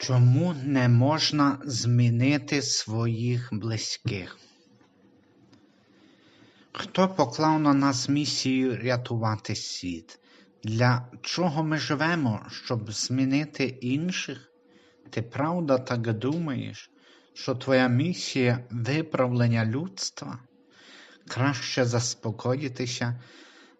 Чому не можна змінити своїх близьких? Хто поклав на нас місію рятувати світ? Для чого ми живемо, щоб змінити інших? Ти правда так думаєш, що твоя місія виправлення людства? Краще заспокоїтися,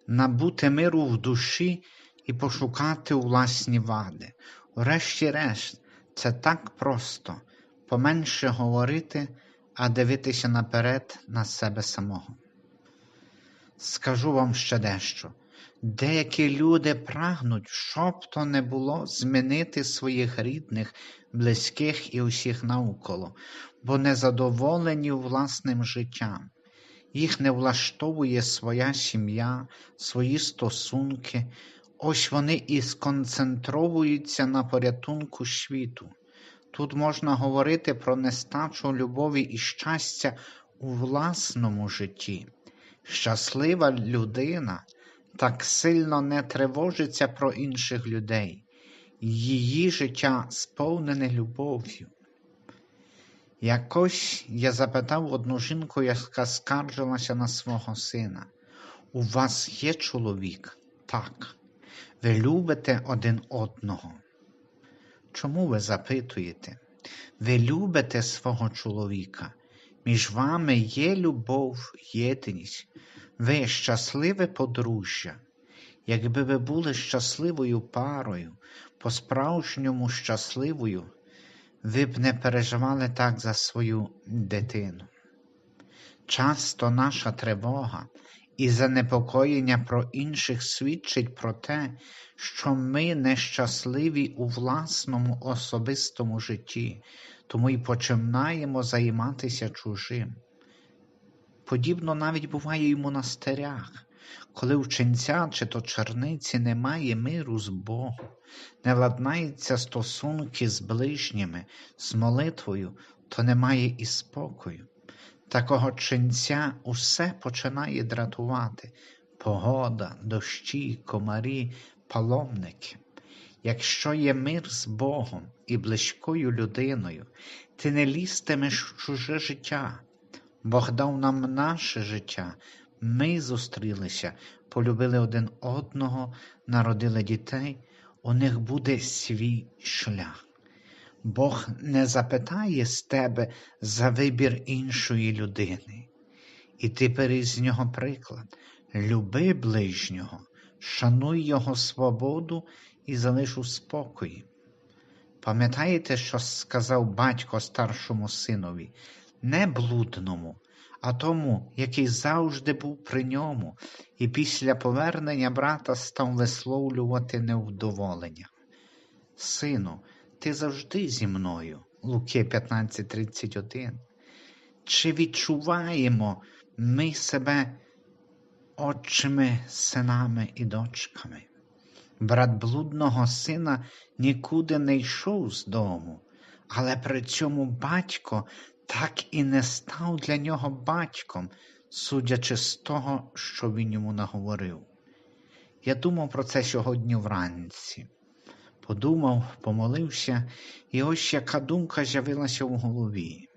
набути миру в душі і пошукати власні вади. Врешті-решт, це так просто поменше говорити, а дивитися наперед на себе самого. Скажу вам ще дещо. Деякі люди прагнуть, щоб то не було, змінити своїх рідних, близьких і усіх навколо, бо незадоволені власним життям. Їх не влаштовує своя сім'я, свої стосунки, ось вони і сконцентровуються на порятунку світу. Тут можна говорити про нестачу любові і щастя у власному житті. Щаслива людина так сильно не тривожиться про інших людей, її життя сповнене любов'ю. Якось я запитав одну жінку, яка скаржилася на свого сина. У вас є чоловік? Так. Ви любите один одного. Чому ви запитуєте? Ви любите свого чоловіка? Між вами є любов, єдність, ви щасливе подружжя. Якби ви були щасливою парою, по-справжньому щасливою, ви б не переживали так за свою дитину. Часто наша тривога і занепокоєння про інших свідчить про те, що ми нещасливі у власному особистому житті, тому й починаємо займатися чужим. Подібно навіть буває і в монастирях, коли у ченця чи то черниці немає миру з Богом, не ладнаються стосунки з ближніми, з молитвою, то немає і спокою. Такого ченця усе починає дратувати погода, дощі, комарі, паломники. Якщо є мир з Богом і близькою людиною, ти не лізтимеш в чуже життя. Бог дав нам наше життя, ми зустрілися, полюбили один одного, народили дітей, у них буде свій шлях. Бог не запитає з тебе за вибір іншої людини. І ти бери з нього приклад. Люби ближнього, шануй його свободу і залиш у спокої. Пам'ятаєте, що сказав батько старшому синові, не блудному, а тому, який завжди був при ньому, і після повернення брата став висловлювати невдоволення. Сину, ти завжди зі мною, Луки 15:31. Чи відчуваємо ми себе отчими синами і дочками? Брат блудного сина нікуди не йшов з дому, але при цьому батько так і не став для нього батьком, судячи з того, що він йому наговорив. Я думав про це сьогодні вранці. Подумав, помолився, і ось яка думка з'явилася в голові.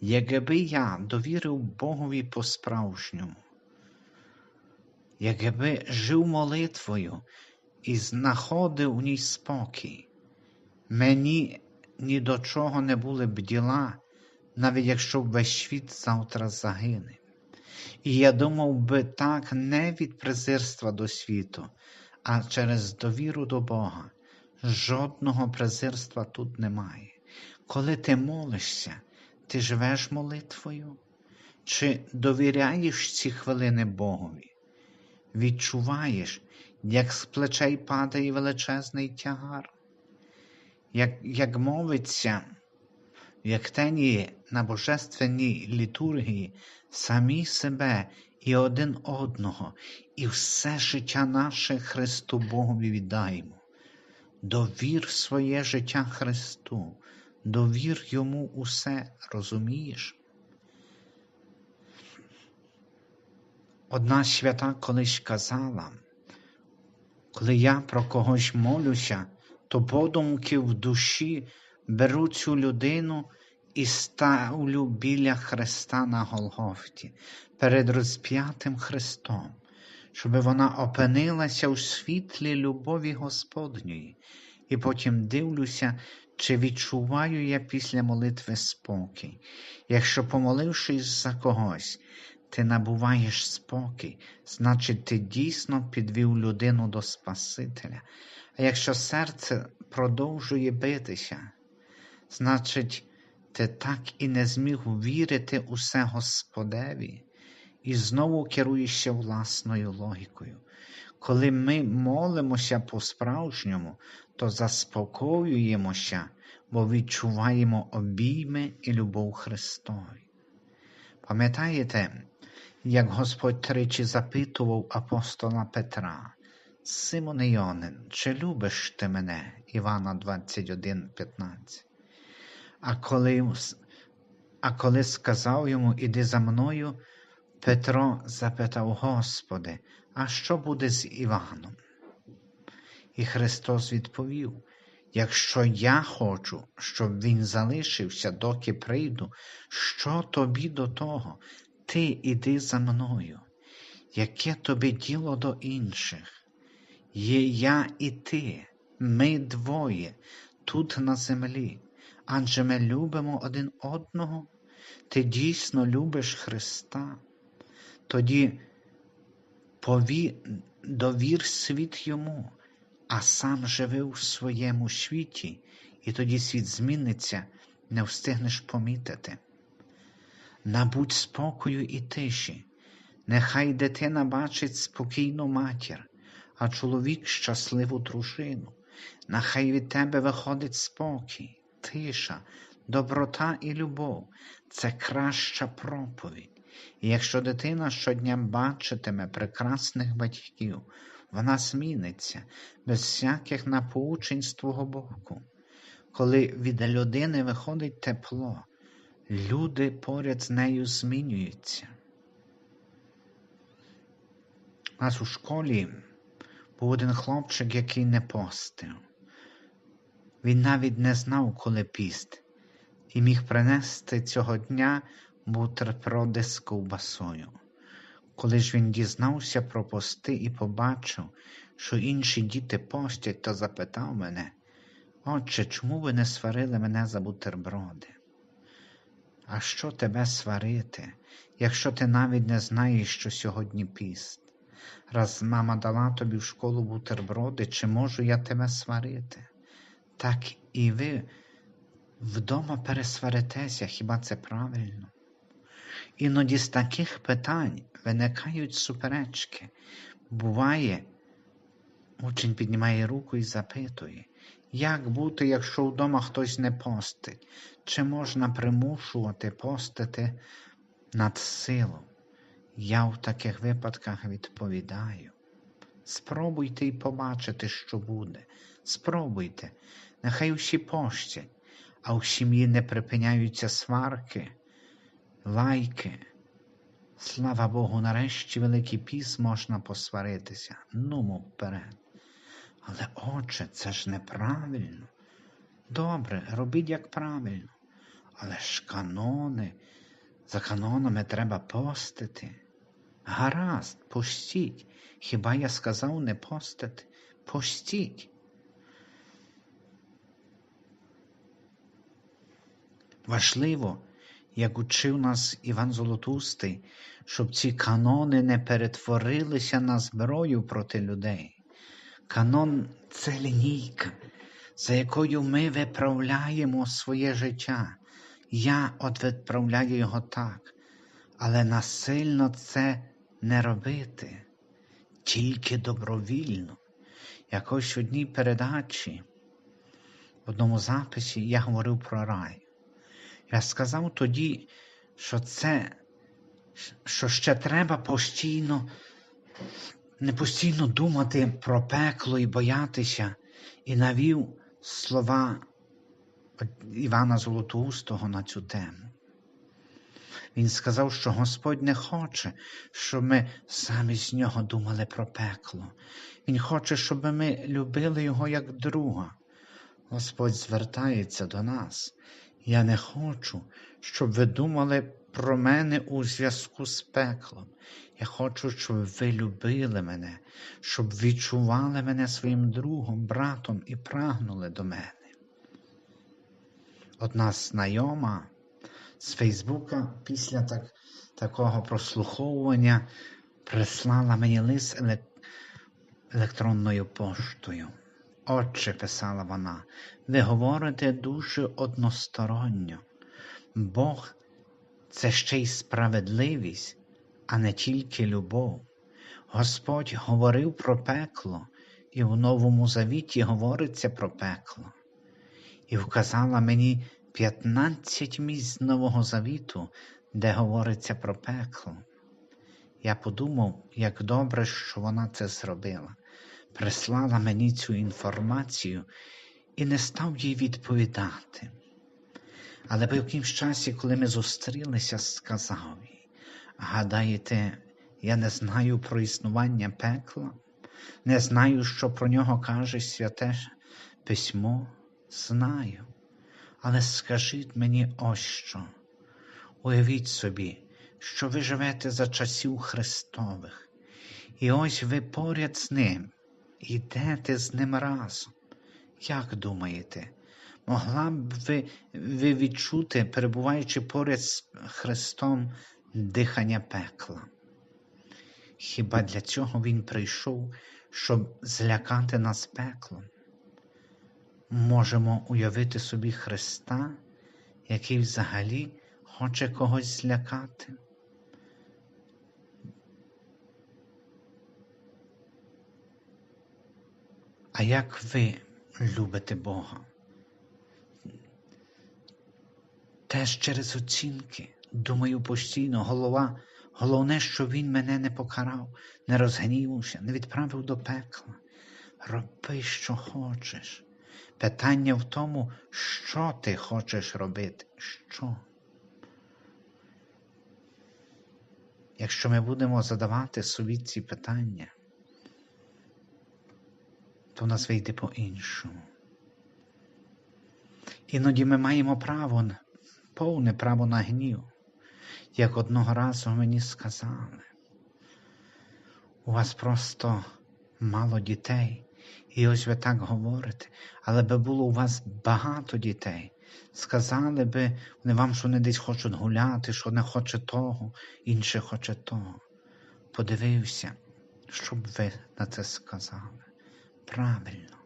Якби я довірив Богові по-справжньому, якби жив молитвою і знаходив у ній спокій, мені ні до чого не були б діла, навіть якщо весь світ завтра загине. І я думав би так не від презирства до світу, а через довіру до Бога. Жодного презирства тут немає. Коли ти молишся, ти живеш молитвою? Чи довіряєш ці хвилини Богові? Відчуваєш, як з плечей падає величезний тягар, як як мовиться, як тені на божественній літургії самі себе і один одного, і все життя наше Христу Богові віддаємо. Довір своє життя Христу, довір йому усе, розумієш? Одна свята колись казала, коли я про когось молюся, то подумки в душі беру цю людину і ставлю біля Христа на Голгофті, перед розп'ятим Христом, щоб вона опинилася у світлі любові Господньої, і потім дивлюся, чи відчуваю я після молитви спокій. Якщо, помолившись за когось, ти набуваєш спокій, значить ти дійсно підвів людину до Спасителя. А якщо серце продовжує битися, значить, ти так і не зміг вірити усе Господеві і знову керуєшся власною логікою. Коли ми молимося по-справжньому, то заспокоюємося, бо відчуваємо обійми і любов Христові. Пам'ятаєте, як Господь тричі запитував апостола Петра, Симоне Йонин, чи любиш ти мене? Івана 21,15. А коли, а коли сказав йому, іди за мною, Петро запитав, Господи, а що буде з Іваном? І Христос відповів: Якщо я хочу, щоб він залишився, доки прийду, що тобі до того? Ти іди за мною. Яке тобі діло до інших? Є я і ти, ми двоє, тут на землі, адже ми любимо один одного, ти дійсно любиш Христа. Тоді пові... довір світ йому, а сам живи у своєму світі, і тоді світ зміниться, не встигнеш помітити. Набудь спокою і тиші, нехай дитина бачить спокійну матір, а чоловік щасливу дружину, нехай від тебе виходить спокій, тиша, доброта і любов це краща проповідь. І якщо дитина щодня бачитиме прекрасних батьків, вона зміниться без всяких напоучень з твого боку. Коли від людини виходить тепло, люди поряд з нею змінюються. У нас у школі був один хлопчик, який не постив. Він навіть не знав, коли піст, і міг принести цього дня бутерброди з ковбасою. Коли ж він дізнався про пости і побачив, що інші діти постять, то запитав мене, Отче, чому ви не сварили мене за бутерброди? А що тебе сварити, якщо ти навіть не знаєш, що сьогодні піст? Раз мама дала тобі в школу бутерброди, чи можу я тебе сварити? Так і ви вдома пересваритеся, хіба це правильно? Іноді з таких питань виникають суперечки. Буває, учень піднімає руку і запитує, як бути, якщо вдома хтось не постить? Чи можна примушувати постити над силу? Я в таких випадках відповідаю. Спробуйте і побачите, що буде. Спробуйте, нехай усі пощать, а в сім'ї не припиняються сварки, лайки. Слава Богу, нарешті Великий Піс можна посваритися. Нумо вперед. Але, отче, це ж неправильно. Добре, робіть як правильно. Але ж канони, за канонами треба постити. Гаразд, постіть. Хіба я сказав не постити? Постіть. Важливо, як учив нас Іван Золотустий, щоб ці канони не перетворилися на зброю проти людей. Канон це лінійка, за якою ми виправляємо своє життя. Я от відправляю його так, але насильно це не робити, тільки добровільно. Якось в одній передачі, в одному записі я говорив про рай. Я сказав тоді, що це, що ще треба постійно, не постійно думати про пекло і боятися, і навів слова Івана Золотоустого на цю тему. Він сказав, що Господь не хоче, щоб ми самі з нього думали про пекло. Він хоче, щоб ми любили його як друга, Господь звертається до нас. Я не хочу, щоб ви думали про мене у зв'язку з пеклом. Я хочу, щоб ви любили мене, щоб відчували мене своїм другом, братом і прагнули до мене. Одна знайома з Фейсбука після так, такого прослуховування прислала мені лист електронною поштою. Отче, писала вона, ви говорите дуже односторонньо. Бог це ще й справедливість, а не тільки любов. Господь говорив про пекло, і в Новому Завіті говориться про пекло. І вказала мені 15 місць Нового Завіту, де говориться про пекло. Я подумав, як добре, що вона це зробила, прислала мені цю інформацію і не став їй відповідати. Але по якимсь часі, коли ми зустрілися, сказав їй, гадаєте, я не знаю про існування пекла, не знаю, що про нього каже святе письмо, знаю. Але скажіть мені ось що. Уявіть собі, що ви живете за часів Христових, і ось ви поряд з ним, йдете з ним разом. Як думаєте, могла б ви, ви відчути, перебуваючи поряд з Христом, дихання пекла? Хіба для цього Він прийшов, щоб злякати нас пеклом? Можемо уявити собі Христа, який взагалі хоче когось злякати? А як ви любите Бога? Теж через оцінки, думаю постійно, голова, головне, що Він мене не покарав, не розгнівався, не відправив до пекла. Роби, що хочеш. Питання в тому, що ти хочеш робити. Що? Якщо ми будемо задавати собі ці питання, то в нас вийде по-іншому. Іноді ми маємо право, повне право на гнів, як одного разу мені сказали. У вас просто мало дітей, і ось ви так говорите, але би було у вас багато дітей. Сказали би вони вам, що вони десь хочуть гуляти, що не хоче того, інше хоче того. Подивився, що б ви на це сказали. Правильно.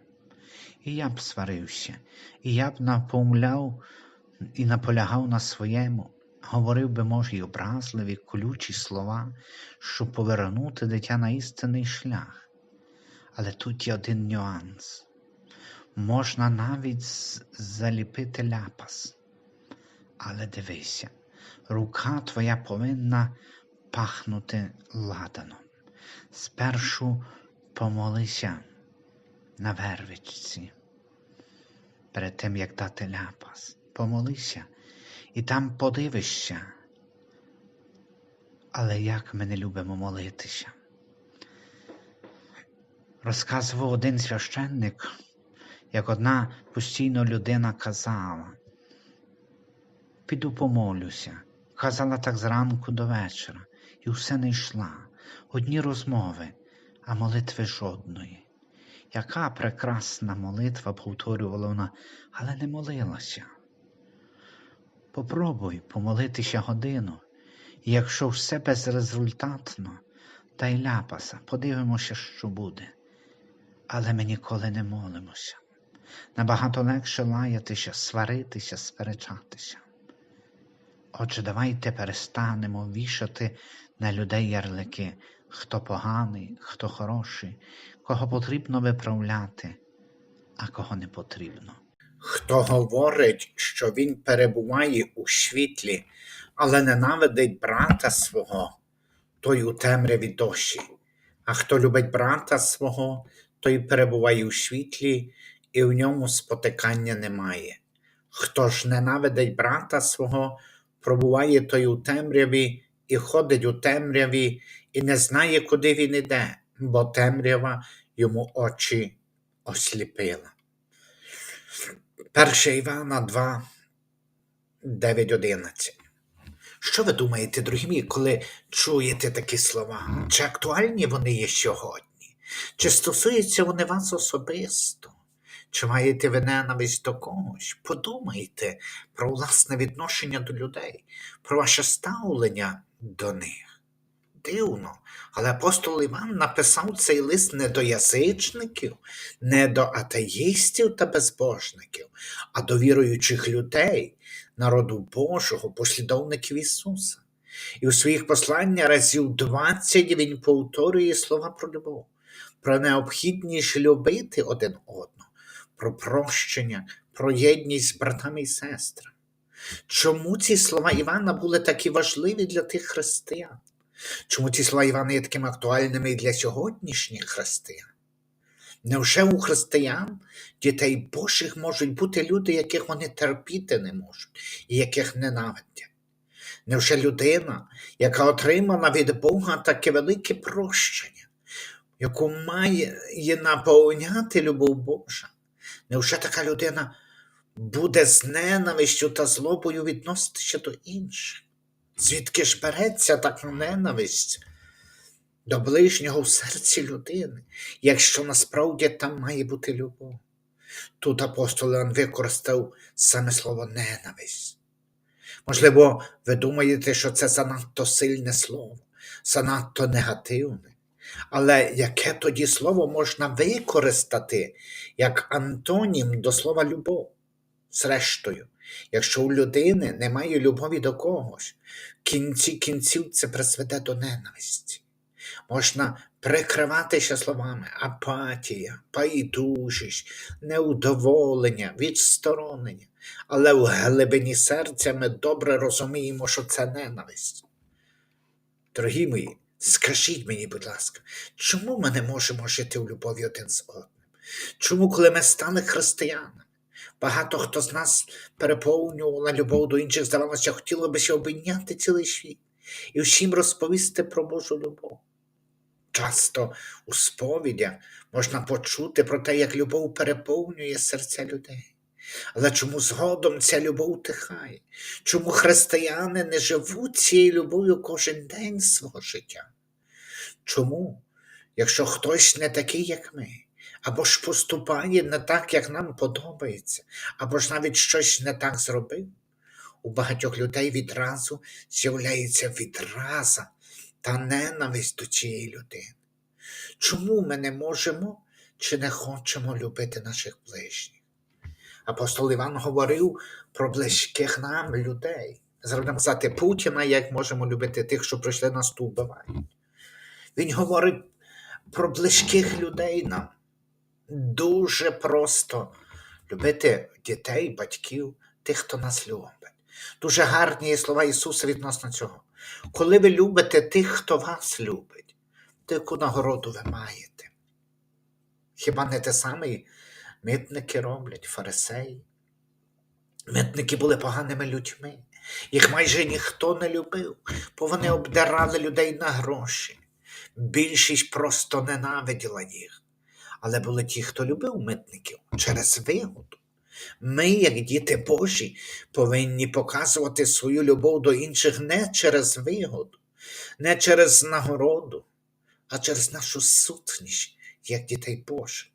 І я б сварився, і я б напомляв і наполягав на своєму, говорив би, може, й образливі, колючі слова, щоб повернути дитя на істинний шлях. Але тут є один нюанс. Можна навіть заліпити ляпас. Але дивися, рука твоя повинна пахнути ладаном. Спершу помолися на вервичці, перед тим, як дати ляпас. Помолися і там подивишся. Але як ми не любимо молитися? Розказував один священник, як одна постійно людина казала, піду помолюся. Казала так зранку до вечора, і все не йшла. Одні розмови, а молитви жодної. Яка прекрасна молитва, повторювала вона, але не молилася. Попробуй помолитися годину, і якщо все безрезультатно, дай ляпаса, подивимося, що буде. Але ми ніколи не молимося. Набагато легше лаятися, сваритися, сперечатися. Отже, давайте перестанемо вішати на людей ярлики, хто поганий, хто хороший, кого потрібно виправляти, а кого не потрібно. Хто говорить, що він перебуває у світлі, але ненавидить брата свого, той у темряві дощі. А хто любить брата свого, той перебуває у світлі, і в ньому спотикання немає. Хто ж ненавидить брата свого, пробуває той у темряві і ходить у темряві, і не знає, куди він іде, бо темрява йому очі осліпила. 1 Івана 2, 9, 11. Що ви думаєте, дорогі мої, коли чуєте такі слова? Чи актуальні вони є сьогодні? Чи стосуються вони вас особисто? Чи маєте ви ненависть до когось? Подумайте про власне відношення до людей, про ваше ставлення до них. Дивно, але апостол Іван написав цей лист не до язичників, не до атеїстів та безбожників, а до віруючих людей, народу Божого, послідовників Ісуса. І у своїх посланнях разів 20 він повторює слова про любов, про необхідність любити один одного, про прощення, про єдність з братами і сестрами. Чому ці слова Івана були такі важливі для тих християн? Чому ці слова є такими актуальними і для сьогоднішніх християн? Невже у християн, дітей Божих, можуть бути люди, яких вони терпіти не можуть і яких ненавидять? Невже людина, яка отримала від Бога таке велике прощення, яку має наповняти любов Божа? Невже така людина буде з ненавистю та злобою відноситися до інших? Звідки ж береться така ненависть до ближнього в серці людини, якщо насправді там має бути любов? Тут апостол Іоанн використав саме слово ненависть. Можливо, ви думаєте, що це занадто сильне слово, занадто негативне. Але яке тоді слово можна використати як антонім до слова любов? Зрештою, якщо у людини немає любові до когось, в кінці кінців це призведе до ненависті. Можна прикриватися словами апатія, байдужість, неудоволення, відсторонення, але в глибині серця ми добре розуміємо, що це ненависть. Дорогі мої, скажіть мені, будь ласка, чому ми не можемо жити в любові один з одним? Чому, коли ми стали християнами, багато хто з нас переповнювала любов до інших, здавалося, хотіло би ще обійняти цілий світ і всім розповісти про Божу любов? Часто у сповідях можна почути про те, як любов переповнює серця людей. Але чому згодом ця любов утихає? Чому християни не живуть цією любов'ю кожен день свого життя? Чому, якщо хтось не такий, як ми, або ж поступає не так, як нам подобається, або ж навіть щось не так зробив, у багатьох людей відразу з'являється відраза та ненависть до цієї людини. Чому ми не можемо чи не хочемо любити наших ближніх? Апостол Іван говорив про близьких нам людей. Зараз казати Путіна, як можемо любити тих, що прийшли нас тут вбивають. Він говорить про близьких людей нам. Дуже просто любити дітей, батьків, тих, хто нас любить. Дуже гарні є слова Ісуса відносно цього. Коли ви любите тих, хто вас любить, то яку нагороду ви маєте? Хіба не те саме митники роблять, фарисеї? Митники були поганими людьми. Їх майже ніхто не любив, бо вони обдирали людей на гроші. Більшість просто ненавиділа їх. Але були ті, хто любив митників через вигоду. Ми, як діти Божі, повинні показувати свою любов до інших не через вигоду, не через нагороду, а через нашу сутність, як дітей Божих.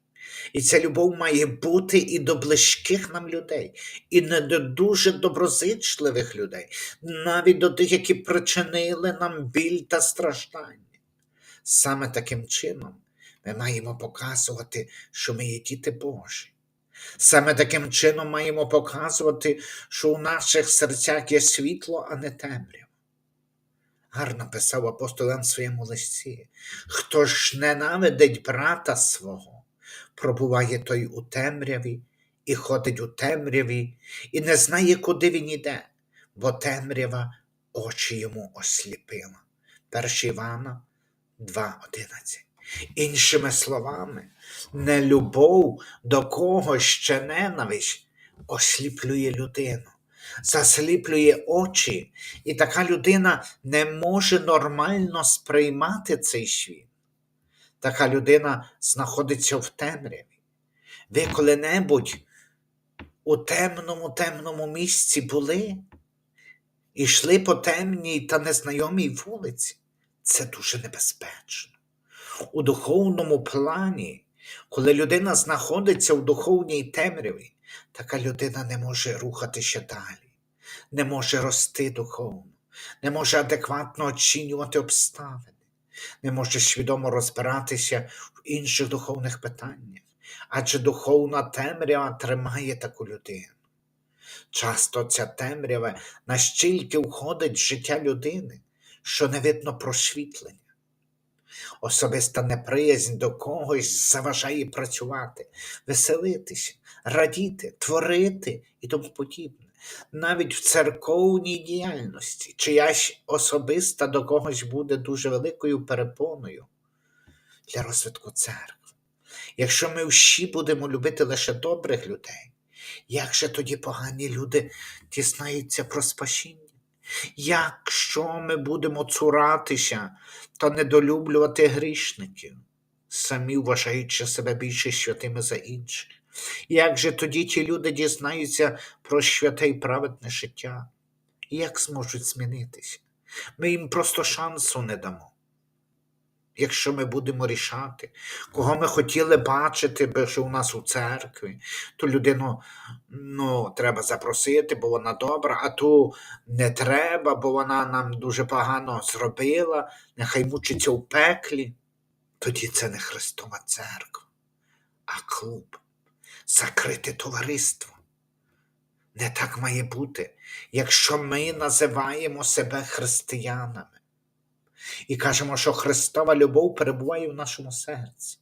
І ця любов має бути і до близьких нам людей, і не до дуже доброзичливих людей, навіть до тих, які причинили нам біль та страждання. Саме таким чином ми маємо показувати, що ми є діти Божі. Саме таким чином маємо показувати, що у наших серцях є світло, а не темрява. Гарно писав апостол Іоанн в своєму листі. Хто ж ненавидить брата свого, пробуває той у темряві і ходить у темряві, і не знає, куди він іде, бо темрява очі йому осліпила. 1 Івана 2.11. Іншими словами, не любов до когось ще ненависть осліплює людину, засліплює очі, і така людина не може нормально сприймати цей світ. Така людина знаходиться в темряві. Ви коли-небудь у темному темному місці були і йшли по темній та незнайомій вулиці, це дуже небезпечно. У духовному плані, коли людина знаходиться в духовній темряві, така людина не може рухатися далі, не може рости духовно, не може адекватно оцінювати обставини, не може свідомо розбиратися в інших духовних питаннях, адже духовна темрява тримає таку людину. Часто ця темрява настільки входить в життя людини, що не видно просвітлення. Особиста неприязнь до когось заважає працювати, веселитися, радіти, творити і тому подібне. Навіть в церковній діяльності чиясь особиста до когось буде дуже великою перепоною для розвитку церкви. Якщо ми всі будемо любити лише добрих людей, як же тоді погані люди дізнаються про спасіння? Якщо ми будемо цуратися та недолюблювати грішників, самі вважаючи себе більше святими за інших, як же тоді ті люди дізнаються про святе і праведне життя? Як зможуть змінитися? Ми їм просто шансу не дамо. Якщо ми будемо рішати, кого ми хотіли бачити що у нас у церкві, ту людину ну, треба запросити, бо вона добра, а ту не треба, бо вона нам дуже погано зробила, нехай мучиться у пеклі. Тоді це не Христова церква, а клуб, закрите товариство. Не так має бути, якщо ми називаємо себе християнами і кажемо, що Христова любов перебуває в нашому серці.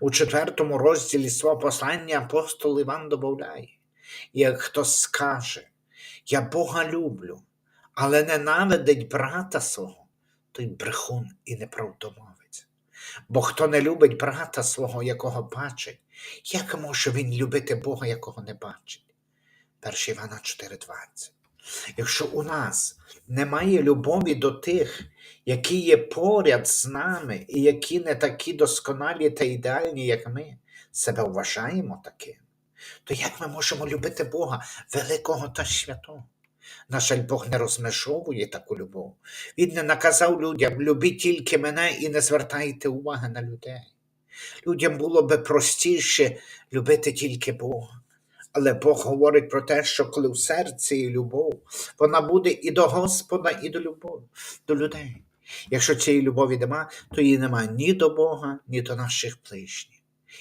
У четвертому розділі свого послання апостол Іван додає, як хтось скаже, я Бога люблю, але ненавидить брата свого, той брехун і неправдомовець. Бо хто не любить брата свого, якого бачить, як може він любити Бога, якого не бачить? 1 Івана 4:20. Якщо у нас немає любові до тих, які є поряд з нами і які не такі досконалі та ідеальні, як ми, себе вважаємо таким, то як ми можемо любити Бога великого та святого? На жаль, Бог не розмежовує таку любов. Він не наказав людям любіть тільки мене і не звертайте уваги на людей. Людям було би простіше любити тільки Бога. Але Бог говорить про те, що коли в серці є любов, вона буде і до Господа, і до любові, до людей. Якщо цієї любові нема, то її нема ні до Бога, ні до наших ближніх.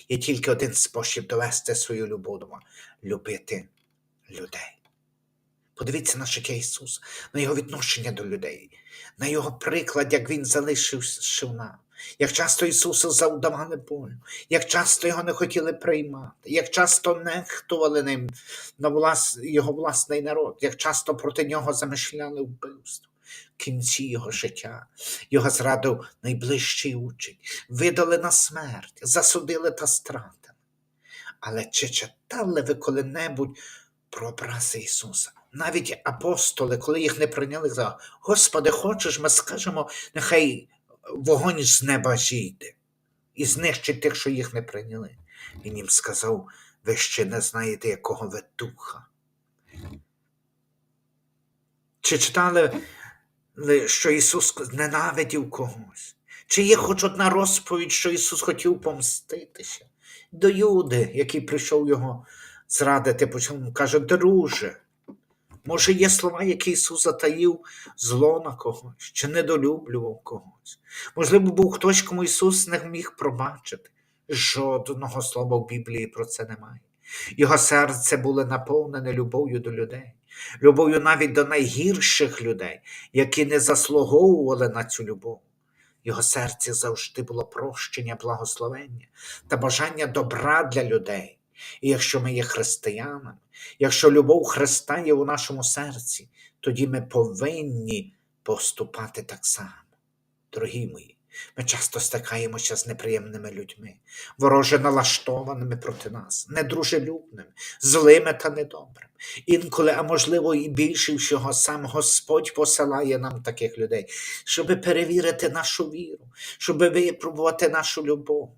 Є тільки один спосіб довести свою любов любити людей. Подивіться на життя Ісуса, на Його відношення до людей, на Його приклад, як Він залишився нам, як часто Ісусу завдавали болю, як часто його не хотіли приймати, як часто нехтували ним на влас... його власний народ, як часто проти нього замишляли вбивство. В кінці його життя його зрадив найближчий учень, видали на смерть, засудили та стратили. Але чи читали ви коли-небудь про образи Ісуса? Навіть апостоли, коли їх не прийняли, казали, Господи, хочеш, ми скажемо, нехай вогонь з неба зійде і знищить тих, що їх не прийняли. Він їм сказав, ви ще не знаєте, якого ви духа. Чи читали, що Ісус ненавидів когось? Чи є хоч одна розповідь, що Ісус хотів помститися? До Юди, який прийшов його зрадити, почав каже, друже, Може, є слова, які Ісус затаїв зло на когось, чи недолюблював когось. Можливо, був хтось, кому Ісус не міг пробачити. Жодного слова в Біблії про це немає. Його серце було наповнене любов'ю до людей, любов'ю навіть до найгірших людей, які не заслуговували на цю любов. Його серці завжди було прощення, благословення та бажання добра для людей. І якщо ми є християнами, якщо любов Христа є у нашому серці, тоді ми повинні поступати так само. Дорогі мої, ми часто стикаємося з неприємними людьми, вороже налаштованими проти нас, недружелюбними, злими та недобрими. Інколи, а можливо, і більше всього, сам Господь посилає нам таких людей, щоб перевірити нашу віру, щоб випробувати нашу любов.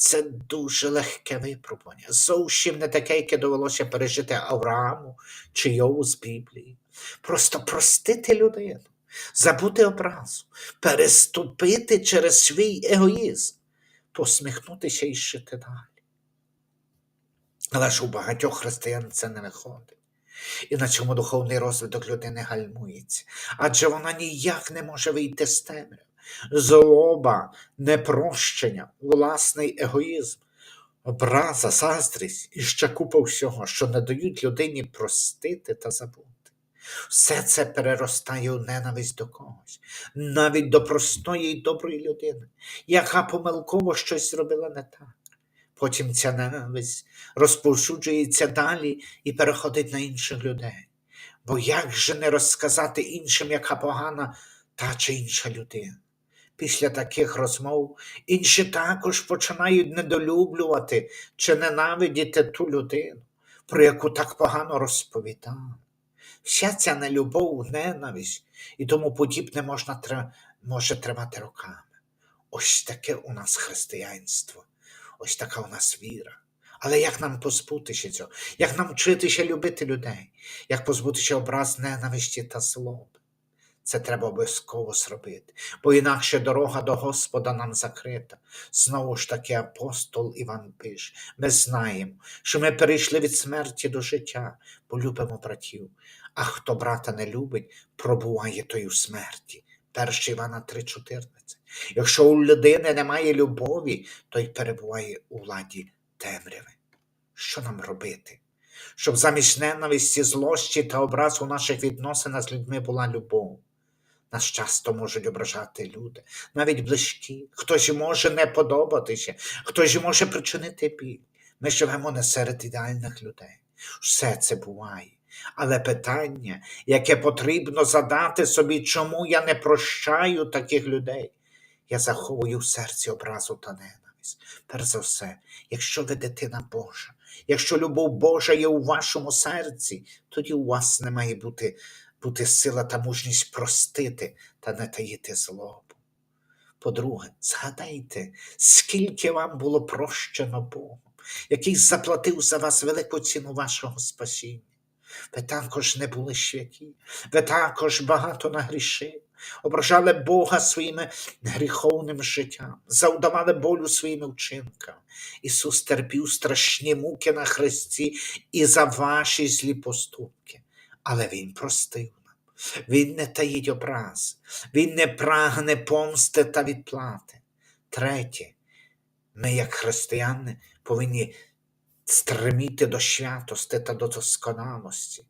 Це дуже легке випробування. Зовсім не таке, яке довелося пережити Аврааму чи Йову з Біблії. Просто простити людину, забути образу, переступити через свій егоїзм, посміхнутися і жити далі. Але ж у багатьох християн це не виходить. І на цьому духовний розвиток людини гальмується, адже вона ніяк не може вийти з темряви. Злоба, непрощення, власний егоїзм, образа, заздрість і ще купа всього, що не дають людині простити та забути. Все це переростає у ненависть до когось, навіть до простої й доброї людини, яка помилково щось зробила не так. Потім ця ненависть розповсюджується далі і переходить на інших людей. Бо як же не розказати іншим, яка погана та чи інша людина? Після таких розмов інші також починають недолюблювати чи ненавидіти ту людину, про яку так погано розповідали. Вся ця нелюбов, ненависть і тому подібне можна, може тримати роками. Ось таке у нас християнство, ось така у нас віра. Але як нам позбутися цього? Як нам вчитися любити людей? Як позбутися образ ненависті та злоби? Це треба обов'язково зробити, бо інакше дорога до Господа нам закрита. Знову ж таки, апостол Іван пише: ми знаємо, що ми перейшли від смерті до життя, бо любимо братів. А хто брата не любить, пробуває той у смерті. 1 Івана 3,14. Якщо у людини немає любові, той перебуває у владі темряви. Що нам робити? Щоб замість ненависті, злості та образ у наших відносинах з людьми була любов. Нас часто можуть ображати люди, навіть близькі. Хтось може не подобатися, хтось може причинити біль. Ми живемо не серед ідеальних людей. Все це буває. Але питання, яке потрібно задати собі, чому я не прощаю таких людей, я заховую в серці образу та ненависть. Перш за все, якщо ви дитина Божа, якщо любов Божа є у вашому серці, тоді у вас не має бути, бути сила та мужність простити та не таїти злобу. По-друге, згадайте, скільки вам було прощено Богом, який заплатив за вас велику ціну вашого спасіння. Ви також не були святі, ви також багато нагрішили, ображали Бога своїми гріховним життям, завдавали болю своїми вчинками. Ісус терпів страшні муки на хресті і за ваші злі поступки, але Він простив нам. Він не таїть образ, Він не прагне помсти та відплати. Третє, ми, як християни, повинні стреміти до святости та до досконалості,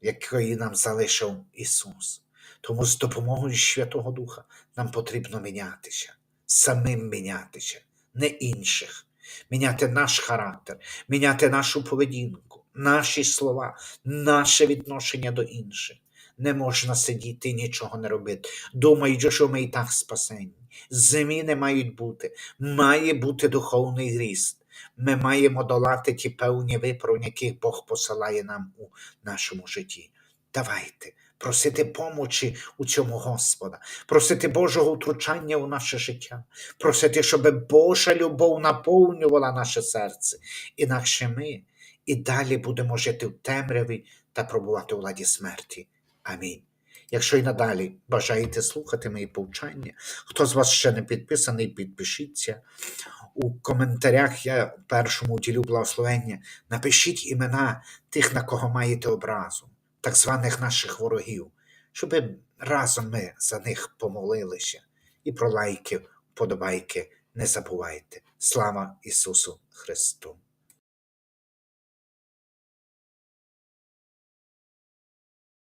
якої нам залишив Ісус. Тому з допомогою Святого Духа нам потрібно мінятися, самим мінятися, не інших, міняти наш характер, міняти нашу поведінку, наші слова, наше відношення до інших. Не можна сидіти і нічого не робити, думаючи, що ми і так спасені. Зміни мають бути, має бути духовний ріст. Ми маємо долати ті певні виправлення, яких Бог посилає нам у нашому житті. Давайте просити помочі у цьому Господа, просити Божого втручання у наше життя, просити, щоб Божа любов наповнювала наше серце. Інакше ми і далі будемо жити в темряві та пробувати у владі смерті. Амінь. Якщо і надалі бажаєте слухати мої повчання, хто з вас ще не підписаний, підпишіться. У коментарях я першому ділю благословення. Напишіть імена тих, на кого маєте образу, так званих наших ворогів, щоб разом ми за них помолилися. І про лайки, вподобайки не забувайте. Слава Ісусу Христу!